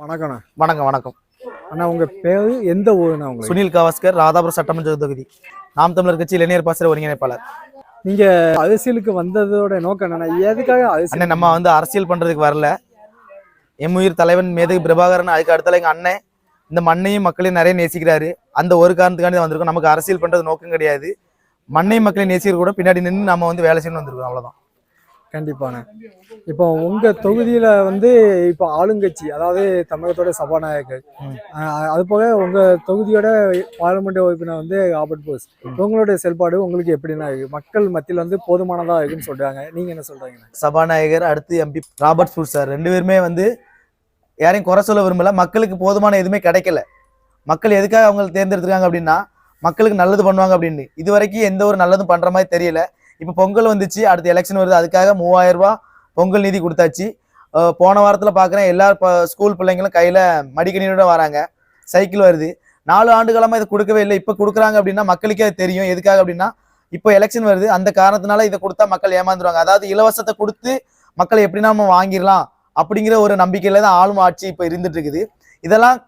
வணக்கண்ணா வணக்கம் வணக்கம். அண்ணா உங்க பேரு எந்த ஊருண்ணா உங்களுக்கு சுனில் கவாஸ்கர் ராதாபுரம் சட்டமன்ற தொகுதி. நாம் தமிழர் கட்சி இளைஞர் பாசற ஒருங்கிணைப்பாளர். நீங்க அரசியலுக்கு வந்ததோட நோக்கம் என்னண்ணா? எதுக்காக அரசியல் அண்ணன் நம்ம வந்து அரசியல் பண்றதுக்கு வரல. எம் உயிர் தலைவன் மேதகு பிரபாகரன் அதுக்கு அடுத்தால எங்க அண்ணன் இந்த மண்ணையும் மக்களையும் நிறைய நேசிக்கிறாரு. அந்த ஒரு காரணத்துக்காண்டி தான் வந்திருக்கோம். நமக்கு அரசியல் பண்றது நோக்கம் கிடையாது. மண்ணையும் மக்களையும் நேசிக்கிற கூட பின்னாடி நின்று நம்ம வந்து வேலை செய்யணும் வந்திருக்கோம். அவ்வளவுதான். கண்டிப்பாண்ணே இப்போ உங்க தொகுதியில வந்து இப்போ ஆளுங்கட்சி அதாவது தமிழகத்தோட சபாநாயகர் அது போக உங்க தொகுதியோட பாராளுமன்ற உறுப்பினர் வந்து ராபர்ட் போஸ். உங்களுடைய செயல்பாடு உங்களுக்கு எப்படின்னா இருக்கு? மக்கள் மத்தியில் வந்து போதுமானதா இருக்குன்னு சொல்றாங்க. நீங்க என்ன சொல்றீங்க? சபாநாயகர் அடுத்து எம்பி ராபர்ட் ஃபுட் சார். ரெண்டு பேருமே வந்து யாரையும் குறை சொல்ல விரும்பல. மக்களுக்கு போதுமான எதுவுமே கிடைக்கல. மக்கள் எதுக்காக அவங்க தேர்ந்தெடுத்துருக்காங்க அப்படின்னா மக்களுக்கு நல்லது பண்ணுவாங்க அப்படின்னு. இது வரைக்கும் எந்த ஒரு நல்லதும் பண்ற மாதிரி தெரியல. இப்போ பொங்கல் வந்துச்சு அடுத்து எலெக்ஷன் வருது அதுக்காக மூவாயிரம் ரூபாய் பொங்கல் நிதி கொடுத்தாச்சு. போன வாரத்தில் பார்க்குறேன் எல்லா ஸ்கூல் பிள்ளைங்களும் கையில் மடிக்கணியோட வராங்க. சைக்கிள் வருது. நாலு ஆண்டு இதை கொடுக்கவே இல்லை. இப்போ கொடுக்குறாங்க அப்படின்னா மக்களுக்கே அது தெரியும். எதுக்காக அப்படின்னா இப்போ எலெக்ஷன் வருது. அந்த காரணத்தினால இதை கொடுத்தா மக்கள் ஏமாந்துருவாங்க. அதாவது இலவசத்தை கொடுத்து மக்களை எப்படி நாம வாங்கிடலாம் அப்படிங்கிற ஒரு நம்பிக்கையில தான் ஆளும் ஆட்சி இப்போ இருந்துட்டு இருக்குது. இதெல்லாம்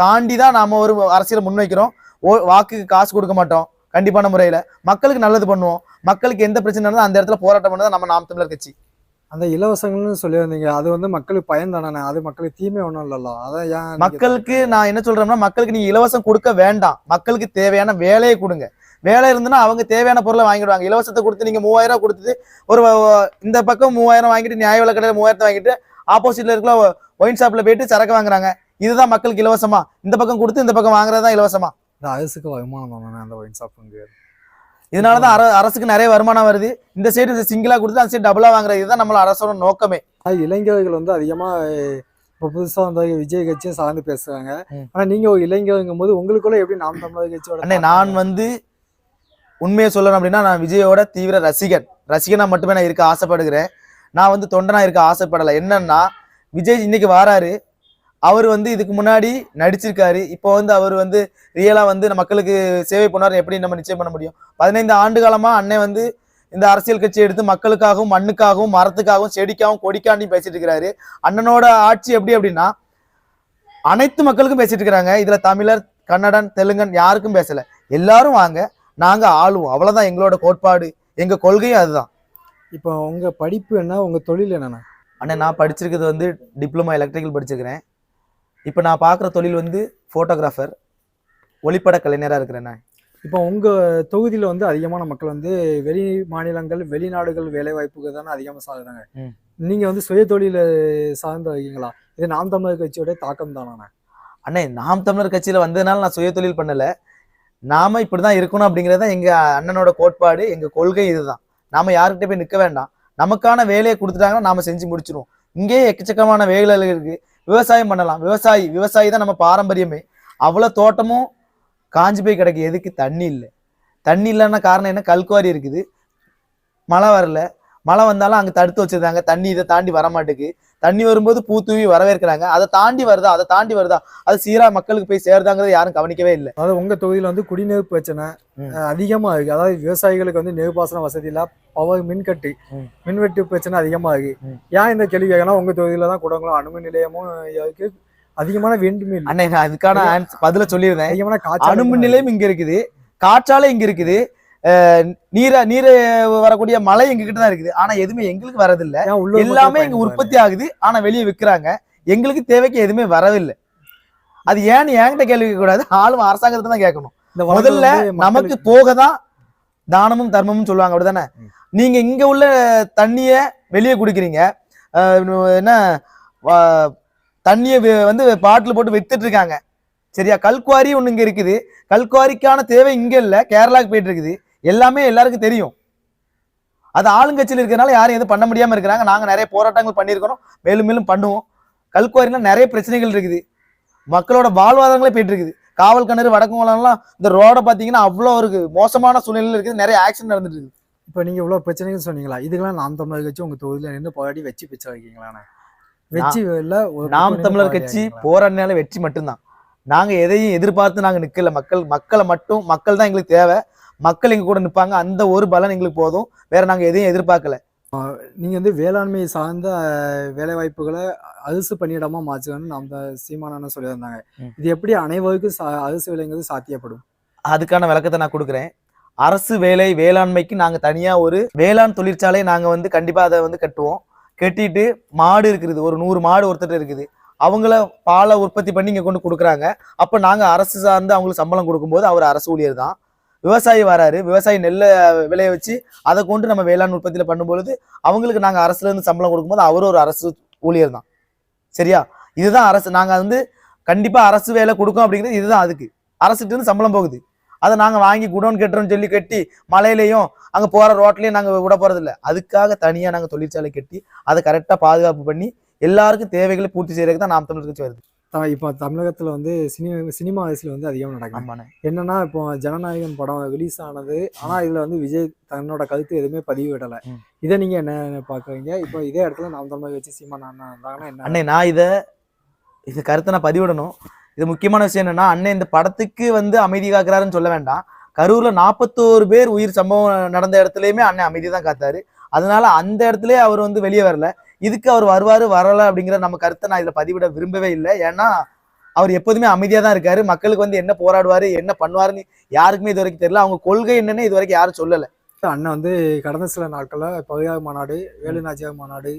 தாண்டி தான் நாம ஒரு அரசியலை முன்வைக்கிறோம். ஓ வாக்குக்கு காசு கொடுக்க மாட்டோம். கண்டிப்பான முறையில. மக்களுக்கு நல்லது பண்ணுவோம். மக்களுக்கு எந்த பிரச்சனை இருந்தாலும் அந்த இடத்துல போராட்டம் பண்ணதான் நம்ம நாம் தமிழர் கட்சி. அந்த இலவசங்கள்னு சொல்லியிருந்தீங்க. அது வந்து மக்களுக்கு பயன் தானே? அது மக்களுக்கு தீமை ஒன்றும் இல்லைல்ல. அதான் ஏன் மக்களுக்கு நான் என்ன சொல்றேன்னா மக்களுக்கு நீங்க இலவசம் கொடுக்க வேண்டாம். மக்களுக்கு தேவையான வேலையை கொடுங்க. வேலை இருந்துன்னா அவங்க தேவையான பொருளை வாங்கிடுவாங்க. இலவசத்தை கொடுத்து நீங்க மூவாயிரம் கொடுத்துட்டு ஒரு இந்த பக்கம் மூவாயிரம் வாங்கிட்டு நியாய விலை கடையில் மூவாயிரத்தை வாங்கிட்டு ஆப்போசிட்ல இருக்கிற ஒயின் ஷாப்ல போயிட்டு சரக்கு வாங்குறாங்க. இதுதான் மக்களுக்கு இலவசமா? இந்த பக்கம் கொடுத்து இந்த பக்கம் வாங்குறது தான் இலவசமா? இந்த அரசுக்கு வருமானம் தானே அந்த ஒயின் ஷாப்புங்க இதனாலதான் அர அரசுக்கு நிறைய வருமானம் வருது. இந்த சைடு சிங்கிளா கொடுத்து அந்த சைடு டபுளா வாங்குறது இதுதான் நம்மளோட அரசோட நோக்கமே. இளைஞர்கள் வந்து அதிகமா இப்போ புதுசா வந்த விஜய் கட்சியும் சார்ந்து பேசுறாங்க. ம். ஆனா நீங்க ஒரு இளைஞருங்கும் போது உங்களுக்குள்ள எப்படி நாம் தமிழர் கட்சியோட அண்ணே நான் வந்து உண்மையை சொல்லணும் அப்படின்னா நான் விஜயோட தீவிர ரசிகன். ரசிகனா மட்டுமே நான் இருக்க ஆசைப்படுகிறேன். நான் வந்து தொண்டனா இருக்க ஆசைப்படலை. என்னன்னா விஜய் இன்னைக்கு வாராரு. அவர் வந்து இதுக்கு முன்னாடி நடிச்சிருக்காரு. இப்போ வந்து அவர் வந்து ரியலா வந்து மக்களுக்கு சேவை பண்ணார் எப்படி நம்ம நிச்சயம் பண்ண முடியும்? பதினைந்து ஆண்டு காலமா அண்ணன் வந்து இந்த அரசியல் கட்சி எடுத்து மக்களுக்காகவும் மண்ணுக்காகவும் மரத்துக்காகவும் செடிக்காகவும் கொடிக்காண்டியும் பேசிட்டு இருக்கிறாரு. அண்ணனோட ஆட்சி எப்படி அப்படின்னா அனைத்து மக்களுக்கும் பேசிட்டு இருக்கிறாங்க. இதுல தமிழர் கன்னடன் தெலுங்கன் யாருக்கும் பேசல. எல்லாரும் வாங்க நாங்க ஆளுவோம். அவ்வளவுதான் எங்களோட கோட்பாடு. எங்க கொள்கையும் அதுதான். இப்போ உங்க படிப்பு என்ன? உங்க தொழில் என்னண்ணா அண்ணே நான் படிச்சிருக்கிறது வந்து டிப்ளமா எலக்ட்ரிக்கல் படிச்சிருக்கிறேன். இப்போ நான் பார்க்குற தொழில் வந்து ஃபோட்டோகிராஃபர் ஒளிப்பட கலைஞராக இருக்கிறேன் நான். இப்போ உங்க தொகுதியில வந்து அதிகமான மக்கள் வந்து வெளி மாநிலங்கள் வெளிநாடுகள் வேலை வாய்ப்புக்கு தானே அதிகமா சாகுறாங்க. ம். நீங்க வந்து சுய தொழில சார்ந்து இருக்கீங்களா? இது நாம் தமிழர் கட்சியோட தாக்கம் தானே அண்ணே? நாம் தமிழர் கட்சியில் வந்ததுனால நான் சுய தொழில் பண்ணல. நாம இப்படி தான் இருக்கணும் அப்படிங்கிறது தான் எங்கள் அண்ணனோட கோட்பாடு எங்கள் கொள்கை இதுதான். நாம யாருக்கிட்ட போய் நிற்க வேண்டாம். நமக்கான வேலையை கொடுத்துட்டாங்கன்னா நாம செஞ்சு முடிச்சிருவோம். இங்கேயே எக்கச்சக்கமான வேலைகள் இருக்கு. விவசாயம் பண்ணலாம். விவசாயி விவசாயி தான் நம்ம பாரம்பரியமே. அவ்வளோ தோட்டமும் காஞ்சி போய் கிடக்கு. எதுக்கு? தண்ணி இல்லை. தண்ணி இல்லைன்னா காரணம் என்ன? கல்குவாரி இருக்குது. மழை வரல. மழை வந்தாலும் அங்கே தடுத்து வச்சிருந்தாங்க தண்ணி இதை தாண்டி வர மாட்டேங்குது. தண்ணி வரும்போது பூ தூவி வரவேற்கிறாங்க. அதை தாண்டி வருதா? அதை தாண்டி வருதா? அது சீரா மக்களுக்கு போய் சேருதாங்கிறத யாரும் கவனிக்கவே இல்லை. அதாவது உங்க தொகுதியில வந்து குடிநீர் பிரச்சனை ம். அஹ், அதிகமா இருக்கு அதாவது விவசாயிகளுக்கு வந்து நீர்ப்பாசன வசதி இல்ல பவர் மின்கட்டு. மின்வெட்டு பிரச்சனை அதிகமா இருக்கு. ஏன் இந்த கேள்வி கேட்கலாம் உங்க தொகுதியில தான் குடங்களும் அணுமின் நிலையமும் இருக்கு. அதிகமான வேண்டுமில் அண்ணே நான் அதுக்கான பதில சொல்லியிருந்தேன். அதிகமான அணுமின் நிலையம் இங்க இருக்குது. காற்றாலை இங்க இருக்குது. நீர நீர் வரக்கூடிய மழை எங்க கிட்ட தான் இருக்குது. ஆனா எதுவுமே எங்களுக்கு வரதில்லை. எல்லாமே இங்க? உற்பத்தி ஆகுது. ஆனா வெளியே விற்கிறாங்க எங்களுக்கு தேவைக்கு எதுவுமே வரவில்லை. அது ஏன்னு என்கிட்ட கேள்வி கூடாது ஆளும் அரசாங்கத்தை தான் கேட்கணும். முதல்ல நமக்கு போக தான் தானமும் தர்மமும் சொல்லுவாங்க. அப்படிதானே. நீங்க இங்க உள்ள தண்ணிய வெளியே குடிக்கிறீங்க. என்ன தண்ணிய வந்து பாட்டில் போட்டு வித்துட்டு இருக்காங்க. சரியா? கல்குவாரி ஒண்ணு இங்க இருக்குது. கல்குவாரிக்கான தேவை இங்க இல்ல. கேரளாக்கு போயிட்டு இருக்குது. எல்லாமே எல்லாருக்கும் தெரியும். அது ஆளுங்கட்சியில் இருக்கிறனால யாரும் எதுவும் பண்ண முடியாம இருக்கிறாங்க. நாங்க நிறைய போராட்டங்கள் பண்ணியிருக்கிறோம். மேலும் மேலும் பண்ணுவோம். கல்குவாரில நிறைய பிரச்சனைகள் இருக்குது. மக்களோட வாழ்வாதாரங்களே போயிட்டு இருக்குது. காவல் கிணறு வடக்குங்கலாம் இந்த ரோட பாத்தீங்கன்னா அவ்வளோ ஒரு மோசமான சூழ்நிலையில் இருக்குது. நிறைய ஆக்சிடென்ட் நடந்துட்டு இருக்குது. இப்ப நீங்க இவ்வளவு பிரச்சனைகள் சொன்னீங்களா? இதுக்கெல்லாம் நாம் தமிழர் கட்சி உங்க தொகுதியில நின்று போராடி வச்சு பிச்சை வைக்கீங்களாண்ணே வெற்றி இல்ல நாம் தமிழர் கட்சி? போராடினால வெற்றி மட்டும்தான். நாங்க எதையும் எதிர்பார்த்து நாங்க நிக்கல. மக்கள் மக்களை மட்டும் மக்கள் தான் எங்களுக்கு தேவை. மக்கள் எங்க கூட நிப்பாங்க. அந்த ஒரு பலன் எங்களுக்கு போதும். வேற நாங்க எதையும் எதிர்பார்க்கல. நீங்கள் வந்து வேளாண்மை சார்ந்த அஹ், வேலை வாய்ப்புகளை அரிசு பணியிடமா மாற்றுவேன்னு நம்ம சீமானன்னு சொல்லியிருந்தாங்க. இது எப்படி அனைவருக்கும் சா அரிசு வேலைங்கிறது சாத்தியப்படும்? அதுக்கான விளக்கத்தை நான் கொடுக்குறேன். அரசு வேலை வேளாண்மைக்கு நாங்க தனியா ஒரு வேளாண் தொழிற்சாலை நாங்க வந்து கண்டிப்பா அதை வந்து கட்டுவோம். கட்டிட்டு மாடு இருக்குது. ஒரு நூறு மாடு ஒருத்தர் இருக்குது. அவங்கள பாலை உற்பத்தி பண்ணி இங்க கொண்டு கொடுக்குறாங்க. அப்ப நாங்க அரசு சார்ந்து அவங்களுக்கு சம்பளம் கொடுக்கும்போது அவர் அரசு ஊழியர் தான். விவசாயி வராரு. விவசாயி நெல்லை விளைய வச்சு அதை கொண்டு நம்ம வேளாண் உற்பத்தியில் பண்ணும்பொழுது அவங்களுக்கு நாங்கள் அரசுலேருந்து சம்பளம் கொடுக்கும்போது அவரும் ஒரு அரசு ஊழியர் தான். சரியா? இதுதான் அரசு. நாங்கள் வந்து கண்டிப்பாக அரசு வேலை கொடுக்கும் அப்படிங்கிறது இதுதான் அதுக்கு. அரசுட்டு சம்பளம் போகுது. அதை நாங்கள் வாங்கி குடோன் கட்டுறோம்னு சொல்லி கட்டி மலையிலையும் அங்கே போகிற ரோட்லேயும் நாங்கள் விட போகிறதில்ல அதுக்காக தனியாக நாங்கள் தொழிற்சாலை கட்டி அதை கரெக்டாக பாதுகாப்பு பண்ணி எல்லாருக்கும் தேவைகளை பூர்த்தி செய்கிறதுக்கு தான் நாம் தமிழர் கட்சி வருது. த- இப்போ தமிழகத்தில் வந்து சினிமா சினிமா வயசில் வந்து அதிகமாக நடக்கும் என்னன்னா இப்போ ஜனநாயகன் படம் ரிலீஸ் ஆனது ஆனால் இதில் வந்து விஜய் தன்னோட கருத்து எதுவுமே பதிவிடலை. இதை நீங்கள் என்ன பார்க்குறீங்க இப்போ இதே இடத்துல நாம் தமிழக வச்சு சீமான் அண்ணா இருந்தாங்கன்னா என்ன? அண்ணே நான் இதை இது கருத்தை நான் பதிவிடணும். இது முக்கியமான விஷயம் என்னன்னா அண்ணன் இந்த படத்துக்கு வந்து அமைதி காக்குறாருன்னு சொல்ல வேண்டாம். கரூர்ல நாற்பத்தோரு பேர் உயிர் சம்பவம் நடந்த இடத்துலயுமே அண்ணன் அமைதி தான் காத்தாரு. அதனால அந்த இடத்துலயே அவர் வந்து வெளியே வரல. இதுக்கு அவர் வருவாரு வரல அப்படிங்கிற நம்ம கருத்தை நான் இதுல பதிவிட விரும்பவே இல்லை. ஏன்னா அவர் எப்போதுமே அமைதியா தான் இருக்காரு. மக்களுக்கு வந்து என்ன போராடுவாரு என்ன பண்ணுவாருன்னு யாருக்குமே இது வரைக்கும் தெரியல. அவங்க கொள்கை என்னன்னு இது வரைக்கும் யாரும் சொல்லல. அண்ணன் வந்து கடந்த சில நாட்களில் பகுதியாக மாநாடு வேலுநாச்சியாக மாநாடு.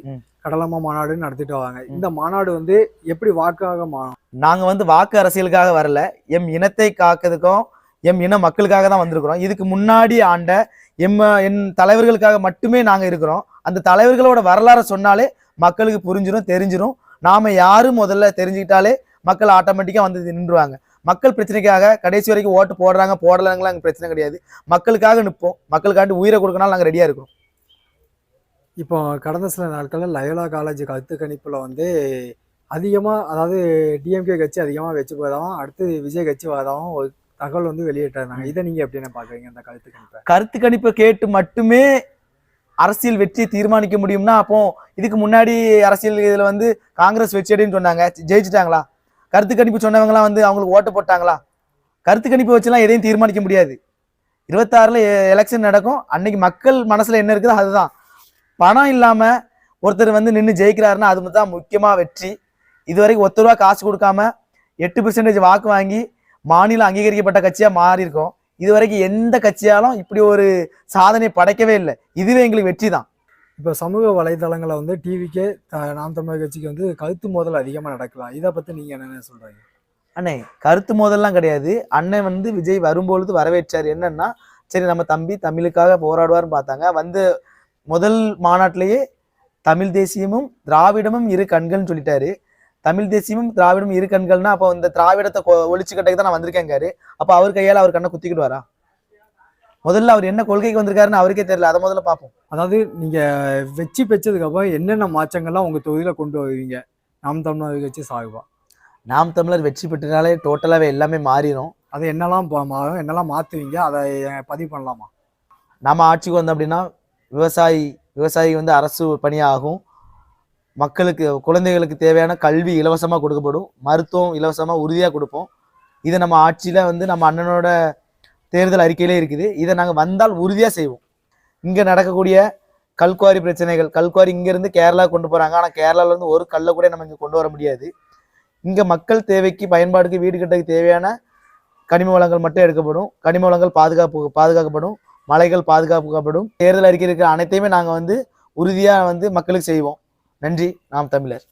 கடலம்மா மாநாடுன்னு நடத்திட்டு வராங்க. இந்த மாநாடு வந்து எப்படி வாக்காக மா நாங்க வந்து வாக்கு அரசியலுக்காக வரல. எம் இனத்தை காக்கிறதுக்கும் எம் இன மக்களுக்காக தான் வந்திருக்கிறோம். இதுக்கு முன்னாடி ஆண்ட எம் என் தலைவர்களுக்காக மட்டுமே நாங்கள் இருக்கிறோம். அந்த தலைவர்களோட வரலாறை சொன்னாலே மக்களுக்கு புரிஞ்சிடும் தெரிஞ்சிடும் நாம் யாரும் முதல்ல தெரிஞ்சுக்கிட்டாலே மக்கள் ஆட்டோமேட்டிக்காக வந்து நின்றுவாங்க. மக்கள் பிரச்சனைக்காக கடைசி வரைக்கும் ஓட்டு போடுறாங்க போடலங்களா அங்கே பிரச்சனை கிடையாது. மக்களுக்காக நிற்போம். மக்களுக்காண்டி உயிரை கொடுக்கனாலும் நாங்கள் ரெடியாக இருக்கோம் இப்போ கடந்த சில நாட்களில் லயோலா காலேஜ் கருத்து கணிப்பில் வந்து அதிகமாக அதாவது டிஎம்கே கட்சி அதிகமாக வச்சு போதாவும் அடுத்து விஜய் கட்சி வரதாவும் தகவல் வந்து வெளியிட்டிருந்தாங்க இதை நீங்கள் எப்படி என்ன பார்க்குறீங்க அந்த கருத்து கணிப்பை? கருத்து கணிப்பை கேட்டு மட்டுமே அரசியல் வெற்றி தீர்மானிக்க முடியும்னா அப்போ இதுக்கு முன்னாடி அரசியல் இதுல வந்து காங்கிரஸ் வெற்றியடைன்னு சொன்னாங்க. ஜெயிச்சிட்டாங்களா? கருத்து கணிப்பு சொன்னவங்கலாம் வந்து அவங்களுக்கு ஓட்டு போட்டாங்களா? கருத்து கணிப்பு வச்சுலாம் எதையும் தீர்மானிக்க முடியாது. இருபத்தாறுல எலெக்ஷன் நடக்கும். அன்னைக்கு மக்கள் மனசுல என்ன இருக்குதோ அதுதான். பணம் இல்லாம ஒருத்தர் வந்து நின்று ஜெயிக்கிறாருன்னா அது தான் முக்கியமா வெற்றி. இது வரைக்கும் ஒத்த ரூபா காசு கொடுக்காம எட்டு பெர்சன்டேஜ் வாக்கு வாங்கி மாநில அங்கீகரிக்கப்பட்ட கட்சியா மாறி இருக்கோம் இது வரைக்கும் எந்த கட்சியாலும் இப்படி ஒரு சாதனை படைக்கவே இல்லை. இதுவே எங்களுக்கு வெற்றி தான். இப்போ சமூக வலைதளங்களை வந்து டிவிக்கே நாம் தமிழர் கட்சிக்கு வந்து கருத்து மோதல் அதிகமாக நடக்கலாம். இதை பற்றி நீங்கள் என்னென்ன சொல்கிறீங்க அண்ணே கருத்து மோதல்லாம் கிடையாது. அண்ணன் வந்து விஜய் வரும்பொழுது வரவேற்றார். என்னன்னா சரி நம்ம தம்பி தமிழுக்காக போராடுவார்னு பார்த்தாங்க. வந்து முதல் மாநாட்டிலேயே தமிழ் தேசியமும் திராவிடமும் இரு கண்கள்னு சொல்லிட்டாரு. தமிழ் தேசியமும் திராவிடமும் இரு கண்கள்னா அப்போ இந்த திராவிடத்தை ஒழிச்சு கட்டக்கு தான் நான் வந்திருக்கேங்காரு. அப்போ அவர் கையால் அவர் கண்ணை குத்திக்கிட்டு வரா முதல்ல அவர் என்ன கொள்கைக்கு வந்திருக்காருன்னு அவருக்கே தெரியல. அதை முதல்ல பார்ப்போம். அதாவது நீங்கள் வெற்றி பெற்றதுக்கப்புறம் என்னென்ன மாற்றங்கள்லாம் உங்கள் தொகுதியில் கொண்டு வருவீங்க? நாம் தமிழர் கட்சி சாகுவா நாம் தமிழர் வெற்றி பெற்றனாலே டோட்டலாகவே எல்லாமே மாறிடும் அது என்னெல்லாம் மாறும் என்னெல்லாம் மாற்றுவீங்க அதை பதிவு பண்ணலாமா? நம்ம ஆட்சிக்கு வந்தோம் அப்படின்னா விவசாயி விவசாயி வந்து அரசு பணியாகும். மக்களுக்கு குழந்தைகளுக்கு தேவையான கல்வி இலவசமாக கொடுக்கப்படும். மருத்துவம் இலவசமாக உறுதியாக கொடுப்போம். இதை நம்ம ஆட்சியில் வந்து நம்ம அண்ணனோட தேர்தல் அறிக்கையிலே இருக்குது. இதை நாங்கள் வந்தால் உறுதியாக செய்வோம். இங்கே நடக்கக்கூடிய கல்குவாரி பிரச்சனைகள் கல்குவாரி இங்கேருந்து கேரளா கொண்டு போகிறாங்க ஆனால் கேரளாவிலேருந்து ஒரு கல்லை கூட நம்ம இங்கே கொண்டு வர முடியாது. இங்கே மக்கள் தேவைக்கு பயன்பாடுக்கு வீடு கட்டக்கு தேவையான கனிம வளங்கள் மட்டும் எடுக்கப்படும். கனிம வளங்கள் பாதுகாப்பு பாதுகாக்கப்படும். மலைகள் பாதுகாக்கப்படும். தேர்தல் அறிக்கை இருக்கிற அனைத்தையுமே நாங்கள் வந்து உறுதியாக வந்து மக்களுக்கு செய்வோம். நன்றி நாம் தமிழர்.